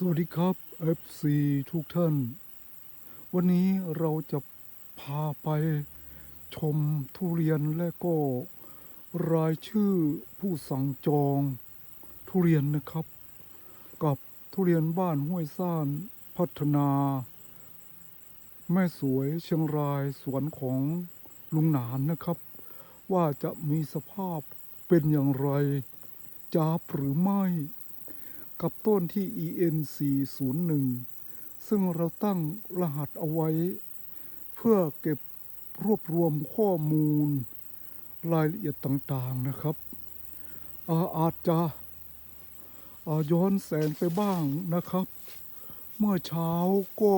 สวัสดีครับ FC ทุกท่าน วันนี้เราจะพาไปชมทุเรียนและก็รายชื่อผู้สั่งจองทุเรียนนะครับ กับทุเรียนบ้านห้วยซ่านพัฒนา แม่สวยเชียงรายสวนของลุงหนานนะครับ ว่าจะมีสภาพเป็นอย่างไรจ้าหรือไม่ กับต้นที่ EN 401 ซึ่งเราตั้งรหัสเอาไว้ เพื่อเก็บรวบรวมข้อมูล รายละเอียดต่างๆนะครับ อาอาจจะอาย้อนแสงไปบ้างนะครับ เมื่อเช้าก็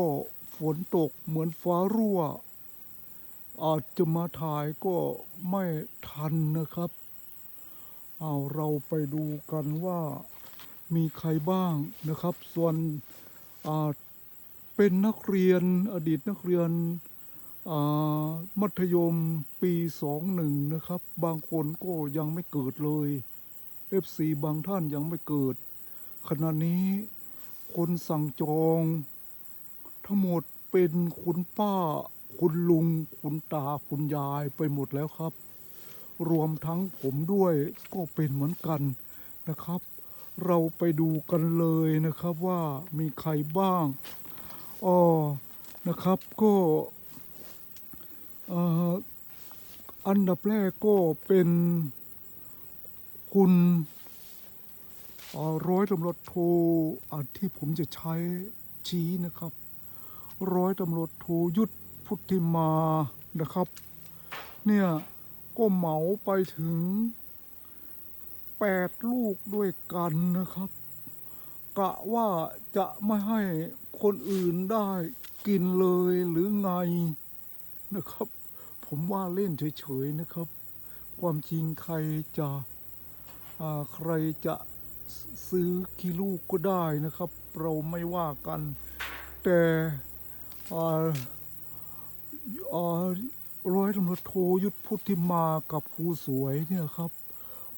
ฝนตกเหมือนฟ้ารั่ว อาจจะมาถ่ายก็ไม่ทันนะครับ เอาเราไปดูกันว่า มีใครบ้างนะครับ ส่วนเป็นนักเรียนอดีตนักเรียนมัธยมปีสองหนึ่งนะครับ บางคนก็ยังไม่เกิดเลย FC บางท่านยังไม่เกิด ขณะนี้คนสั่งจอง ทั้งหมดเป็นคุณป้า คุณลุง คุณตา คุณยายไปหมดแล้วครับ รวมทั้งผมด้วยก็เป็นเหมือนกันนะครับ เราไปดูกันเลยนะครับว่ามีใครบ้างอ๋อนะครับก็อันดับแรกก็เป็นคุณร้อยตำรวจโทที่ผมจะใช้ชี้นะครับ ร้อยตำรวจโทยุทธพุทธิมานะครับ เนี่ยก็เหมาไปถึง แปดลูกด้วยกันนะครับ กะว่าจะไม่ให้คนอื่นได้กินเลยหรือไงนะครับ ผมว่าเล่นเฉยๆนะครับ ความจริงใครจะใครจะซื้อกี่ลูกก็ได้นะครับ เราไม่ว่ากัน แต่ร้อยตำรวจโทยุทธพุทธิมากับครูสวยเนี่ยครับ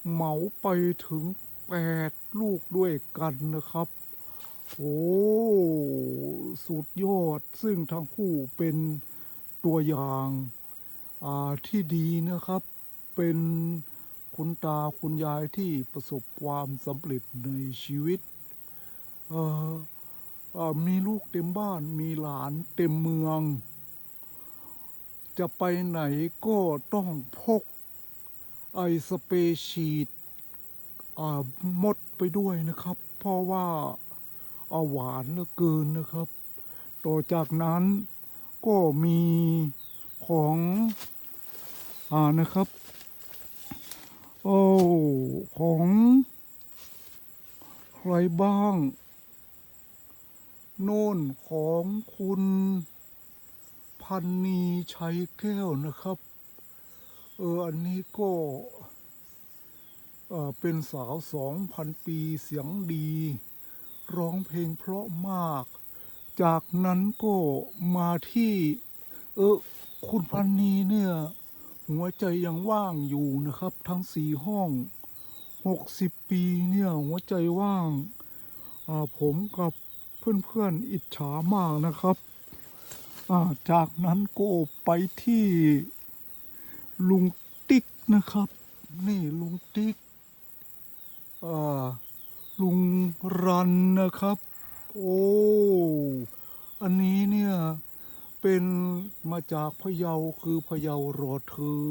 เหมาไปถึงแปดลูกด้วยกันนะครับ โอ้สุดยอดซึ่งทั้งคู่เป็นตัวอย่างาที่ดีนะครับ เป็นคุณตาคุณยายที่ประสบความสำเร็จในชีวิต มีลูกเต็มบ้านมีหลานเต็มเมือง จะไปไหนก็ต้องพก ไอสเปรย์ฉีดอ่ามดไปด้วยนะครับ เพราะว่าอาหวานเหลือเกินนะครับ ต่อจากนั้นก็มีของอ่านะครับ โอ้ของใครบ้าง โน่นของคุณพันนีชัยแก้วนะครับ เออ อันนี้ก็เออเป็นสาวสองพันปีเสียงดี ร้องเพลงเพราะมาก จากนั้นก็มาที่ เออ คุณพันนีเนี่ย หัวใจยังว่างอยู่นะครับ ทั้งสี่ห้องหกสิบปีเนี่ย หัวใจว่างาผมกับเพื่อนๆอิจฉามากนะครับาจากนั้นก็ไปที่ ลุงติ๊กนะครับ นี่ลุงติ๊กลุงรันนะครับ โอ้ อันนี้เนี่ยเป็นมาจากพะเยาคือพะเยารอเธอ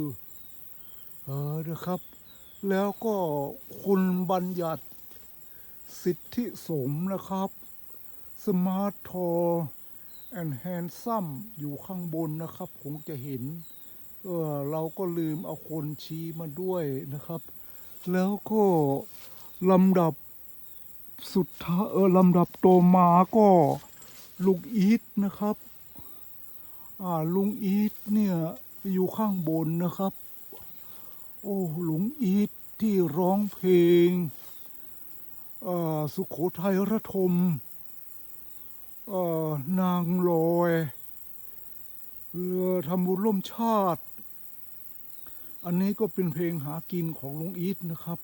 เออนะครับ แล้วก็คุณบัญญัติสิทธิสมนะครับสมาร์ททอแอนด์แฮนซัมอยู่ข้างบนนะครับ คงจะเห็น เออเราก็ลืมเอาคนชี้มาด้วยนะครับ แล้วก็ลำดับสุดท้ายเออลำดับโตมาก็ลุงอีทนะครับ อ่าลุงอีทเนี่ยอยู่ข้างบนนะครับ โอ้ลุงอีทที่ร้องเพลงสุขโขทัยระทมนางลอย เรือทำบุญร่วมชาติ อันนี้ก็เป็นเพลงหากินของลุงอีทนะครับ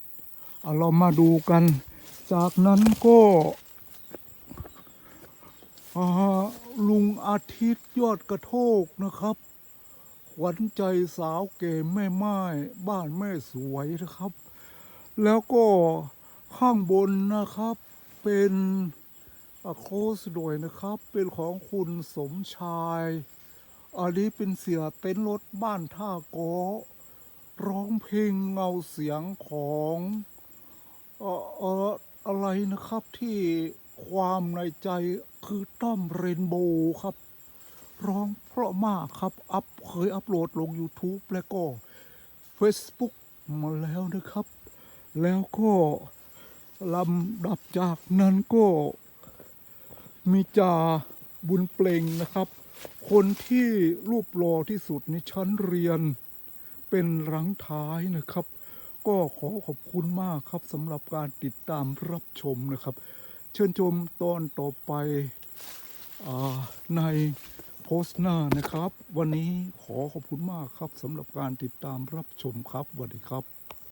เอาเรามาดูกัน จากนั้นก็ลุงอาทิตย์ยอดกระโทกนะครับ ขวัญใจสาวเก๋แม่ไม้บ้านแม่สวยนะครับ แล้วก็ข้างบนนะครับเป็นโคสด้วยนะครับ เป็นของคุณสมชาย อันนี้เป็นเสียเต็นท์รถบ้านท่าโก ร้องเพลงเงาเสียงของเอ่อเอ่ออะไรนะครับที่ความในใจคือต้อมเรนโบว์ครับ ร้องเพราะมากครับ อัพเคยอัพโหลดลง YouTube แล้วก็ Facebook มาแล้วนะครับ แล้วก็ลำดับจากนั้นก็มีจ่าบุญเปล่งนะครับ คนที่รูปหล่อที่สุดในชั้นเรียน เป็นหลังท้ายนะครับ ก็ขอขอบคุณมากครับสำหรับการติดตามรับชมนะครับ เชิญชมตอนต่อไปอในโพสต์หน้านะครับ วันนี้ขอขอบคุณมากครับสำหรับการติดตามรับชมครับสวัสดีครับ